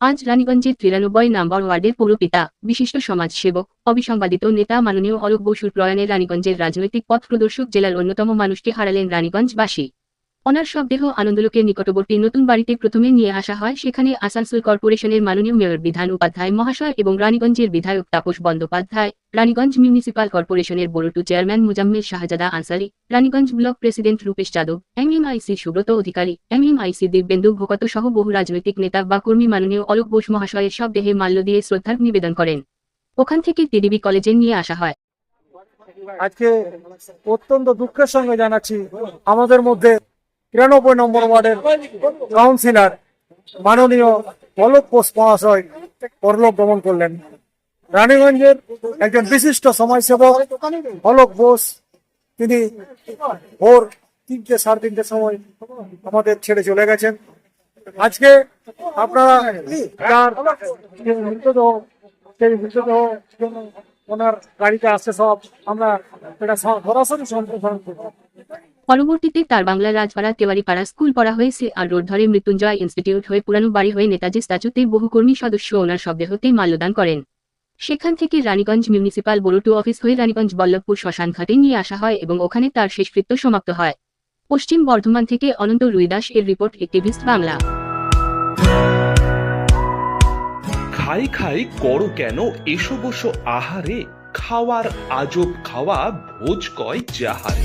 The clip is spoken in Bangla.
আজ রানীগঞ্জের তিরানব্বই নম্বর ওয়ার্ডের পৌরপিতা, বিশিষ্ট সমাজসেবক, অবিসংবাদিত নেতা মাননীয় অলোক বসুর প্রয়াণে রানীগঞ্জের রাজনৈতিক পথ প্রদর্শক জেলার অন্যতম মানুষকে হারালেন রানীগঞ্জবাসী। ওনার শবদেহ আনন্দলোকের নিকটবর্তী নতুন বাড়িতে প্রথমে নিয়ে আসা হয়। সেখানে আসানসোল কর্পোরেশনের মাননীয় মেয়র বিধান উপাধ্যায় মহাশয় এবং রানীগঞ্জের বিধায়ক তাপস বন্দ্যোপাধ্যায়, রানীগঞ্জ মিউনিসিপাল কর্পোরেশনের বোর্ডটু chairman Muzammel Shahzada Ansari, Raniganj block president Rupesh Yadav, MMIC Subrata Adhikari, MMIC Dibyendu Bhogat সহ বহু রাজনৈতিক নেতা বা কর্মী মাননীয় অলোক বোস মহাশয়ের শবদেহে মাল্য দিয়ে শ্রদ্ধার নিবেদন করেন। ওখান থেকে টিডিবি কলেজে নিয়ে আসা হয়। আজকে অত্যন্ত দুঃখের সঙ্গে জানাচ্ছি আমাদের মধ্যে তিরানব্বই নম্বর ওয়ার্ডের কাউন্সিলর মাননীয় অলোক পোষ মহাশয় পরলোক গমন করলেন। রানীগঞ্জের একজন বিশিষ্ট সমাজসেবক অলোক বোস, তিনি ভোর তিনটে সাড়ে তিনটের সময় আমাদের ছেড়ে চলে গেছেন। আজকে আপনারা তার মৃতদেহ, সেই মৃতদেহ ওনার গাড়িতে আসছে সব, আমরা এটা সরাসরি সম্প্রসারণ করব। পরবর্তীতে তার বাংলার রাজপাড়া তেওয়ারিপাড়া স্কুল পড়া হয়েছে আর রোড ধরে মৃত্যুঞ্জয় ইনস্টিটিউট হয়ে পুরানো বাড়ি হয়ে নেতাজি স্ট্যাচুতে বহু কর্মী সদস্য ওনার শবদেহতে মাল্যদান করেন। সেখান থেকে রানীগঞ্জ মিউনিসিপাল বোরোটু অফিস হয়ে রানীগঞ্জ বল্লভপুর শ্মশান ঘাটে নিয়ে আসা হয় এবং ওখানে তার শেষকৃত্য সমাপ্ত হয়। পশ্চিম বর্ধমান থেকে অনন্ত রুইদাস এর রিপোর্ট একটিভিস্ট বাংলা। খাই খাই করো কেন এসো বসো আহারে, খাওয়ার আজব খাওয়া ভোজ কয় যাহারে।